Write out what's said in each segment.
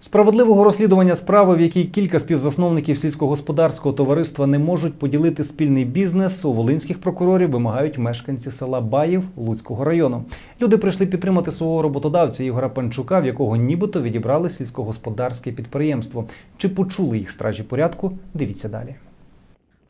Справедливого розслідування справи, в якій кілька співзасновників сільськогосподарського товариства не можуть поділити спільний бізнес, у волинських прокурорів вимагають мешканці села Баїв Луцького району. Люди прийшли підтримати свого роботодавця Ігора Панчука, в якого нібито відібрали сільськогосподарське підприємство. Чи почули їх стражі порядку? Дивіться далі.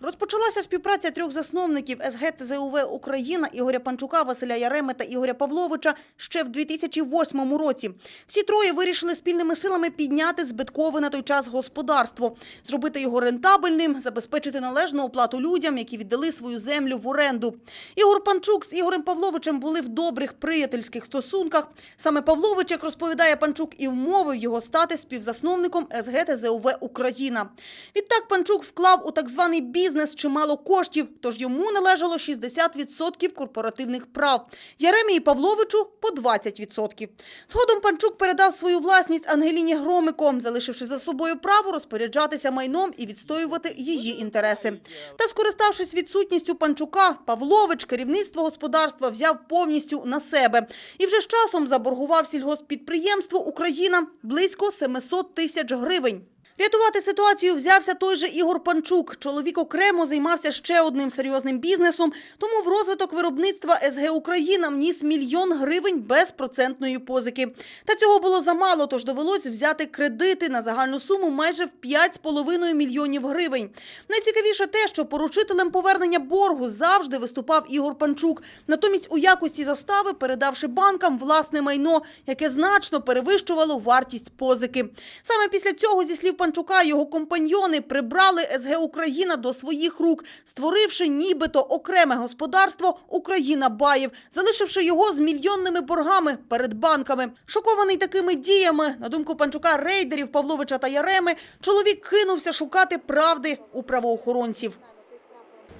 Розпочалася співпраця трьох засновників СГ ТЗУВ Україна Ігоря Панчука, Василя Яреми та Ігоря Павловича ще в 2008 році. Всі троє вирішили спільними силами підняти збиткове на той час господарство, зробити його рентабельним, забезпечити належну оплату людям, які віддали свою землю в оренду. Ігор Панчук з Ігорем Павловичем були в добрих приятельських стосунках. Саме Павлович, як розповідає Панчук, і вмовив його стати співзасновником СГ ТЗУВ Україна. Відтак Панчук вклав у так званий бізнес чимало коштів, тож йому належало 60% корпоративних прав. Яремії Павловичу – по 20%. Згодом Панчук передав свою власність Ангеліні Громико, залишивши за собою право розпоряджатися майном і відстоювати її інтереси. Та скориставшись відсутністю Панчука, Павлович керівництво господарства взяв повністю на себе. І вже з часом заборгував сільгосппідприємству «Україна» близько 700 тисяч гривень. Рятувати ситуацію взявся той же Ігор Панчук. Чоловік окремо займався ще одним серйозним бізнесом, тому в розвиток виробництва СГ Україна вніс мільйон гривень безпроцентної позики. Та цього було замало, тож довелось взяти кредити на загальну суму майже в 5,5 мільйонів гривень. Найцікавіше те, що поручителем повернення боргу завжди виступав Ігор Панчук. Натомість у якості застави передавши банкам власне майно, яке значно перевищувало вартість позики. Саме після цього, зі слів Панчука, його компаньйони прибрали СГ Україна до своїх рук, створивши нібито окреме господарство Україна Баїв, залишивши його з мільйонними боргами перед банками. Шокований такими діями, на думку Панчука, рейдерів Павловича та Яреми, чоловік кинувся шукати правди у правоохоронців.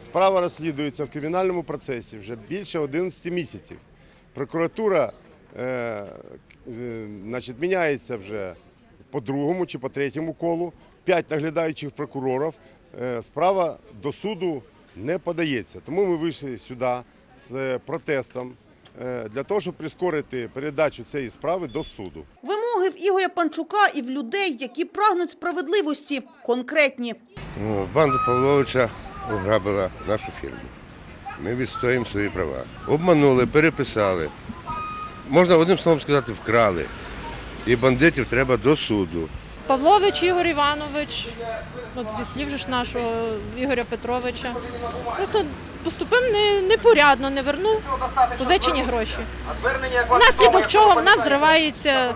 Справа розслідується в кримінальному процесі вже більше 11 місяців. Прокуратура е, е, значить, міняється вже по другому чи по третьому колу. П'ять наглядаючих прокурорів. Е, справа до суду не подається. Тому ми вийшли сюди з протестом е, для того, щоб прискорити передачу цієї справи до суду. Вимоги в Ігоря Панчука і в людей, які прагнуть справедливості, конкретні. Ну, Банда Павловича ограбила нашу фірму. Ми відстоїмо свої права. Обманули, переписали. Можна одним словом сказати, вкрали. І бандитів треба до суду. Павлович Ігор Іванович, от зі слів ж нашого Ігоря Петровича, просто поступив не, непорядно, не вернув позичені гроші. Внаслідок чого в нас зривається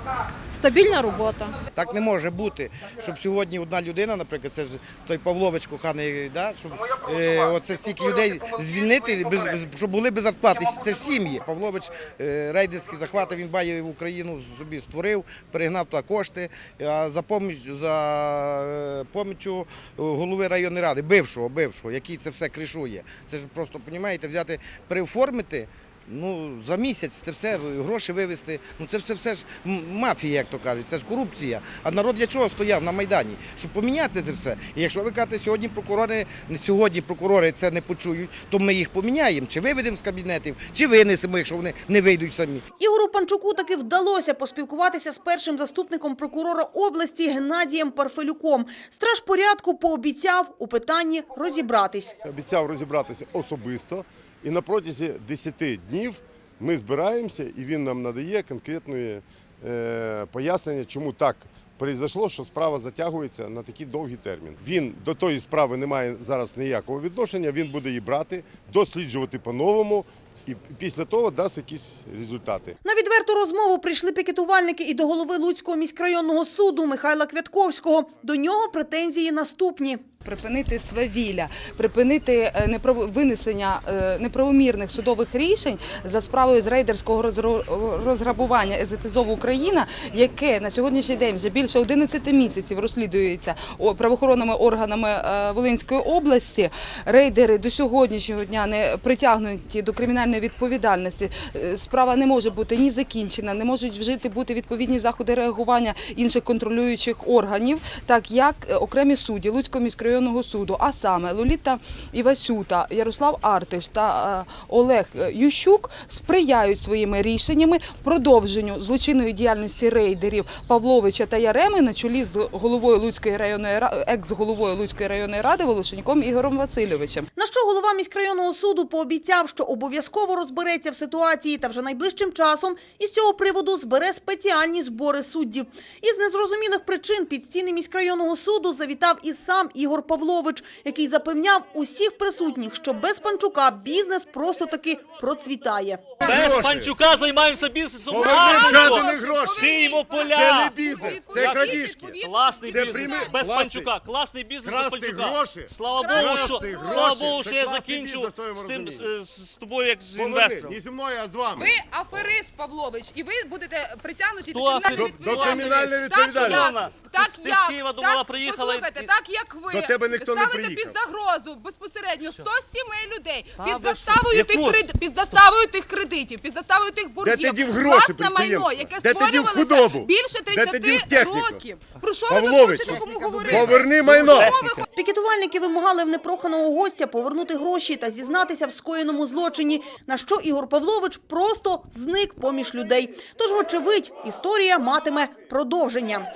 стабільна робота. Так не може бути, щоб сьогодні одна людина, наприклад, це ж той Павлович коханий, да, щоб е, оце стільки людей звільнити, без, щоб були без зарплати. Це ж сім'ї. Павлович е, рейдерські захвати він бає в Україну собі створив, перегнав туди кошти. А за поміч за е, помічю голови районної ради, бившого, бившого, який це все кришує. Це ж просто, розумієте, взяти, переоформити. Ну, за місяць це все гроші вивезти. Ну це все все ж мафія, як то кажуть, це ж корупція. А народ для чого стояв на Майдані? Щоб поміняти це все. І якщо ви кажете, сьогодні прокурори, не сьогодні прокурори це не почують, то ми їх поміняємо, чи виведемо з кабінетів, чи винесемо, якщо вони не вийдуть самі. Ігору Панчуку таки вдалося поспілкуватися з першим заступником прокурора області Геннадієм Парфелюком. Страж порядку пообіцяв у питанні розібратись. Обіцяв розібратися особисто, і на протязі 10 днів ми збираємося, і він нам надає конкретне е, пояснення, чому так произошло, що справа затягується на такий довгий термін. Він до тої справи не має зараз ніякого відношення, він буде її брати, досліджувати по-новому. І після того дасть якісь результати. На відверту розмову прийшли пікетувальники і до голови Луцького міськрайонного суду Михайла Квятковського. До нього претензії наступні. Припинити свавілля, припинити е, винесення е, неправомірних судових рішень за справою з рейдерського розграбування СЗТЗОВ Україна, яке на сьогоднішній день вже більше 11 місяців розслідується правоохоронними органами е, Волинської області. Рейдери до сьогоднішнього дня не притягнуті до кримінальної відповідальності. Справа не може бути ні закінчена, не можуть вжити бути відповідні заходи реагування інших контролюючих органів, так як окремі судді Луцького міськрайонного міськрайонного суду, а саме Лоліта Івасюта, Ярослав Артиш та е, Олег Ющук сприяють своїми рішеннями продовженню злочинної діяльності рейдерів Павловича та Яреми на чолі з головою Луцької районної ра- екс-головою Луцької районної ради Волошеньком Ігорем Васильовичем. На що голова міськрайонного суду пообіцяв, що обов'язково розбереться в ситуації та вже найближчим часом із цього приводу збере спеціальні збори суддів. Із незрозумілих причин під стіни міськрайонного суду завітав і сам Ігор Павлович, який запевняв усіх присутніх, що без Панчука бізнес просто таки процвітає. Без панчука займаємося бізнесом. Поверни Гарно. вкрадені гроші. Сіємо поля. Це не бізнес, це крадіжки. Класний Це бізнес. прийми- Без класний. панчука. Класний бізнес без Красти панчука. гроші. Слава Красти Богу, що гроші. слава Богу, Це що я класний закінчу бізнес з тим розумінні. з, з тобою як з Поверни, інвестором. Не зі мною, а з вами. Ви аферист Павлович, і ви будете притягнуті Хто до кримінальної аферист? До відповідальності. кримінальної Так відповідальності. як, так Ти з як, Києва думала, так, приїхала і- так як ви До тебе ніхто не ставите приїхав. під загрозу безпосередньо 100 сімей людей Та під ви що? заставою тих Яку? кред- під заставою тих кредитів, під заставою тих ти дів гроші Власне майно, підприємства? яке Де ти дів створювалося худобу? більше Де ти дів 30 техніку? років. Про що ви тут Павлович, хочете кому говорити? Поверни майно. Пікетувальники вимагали в непроханого гостя повернути гроші та зізнатися в скоєному злочині, на що Ігор Павлович просто зник поміж людей. Тож, вочевидь, історія матиме продовження.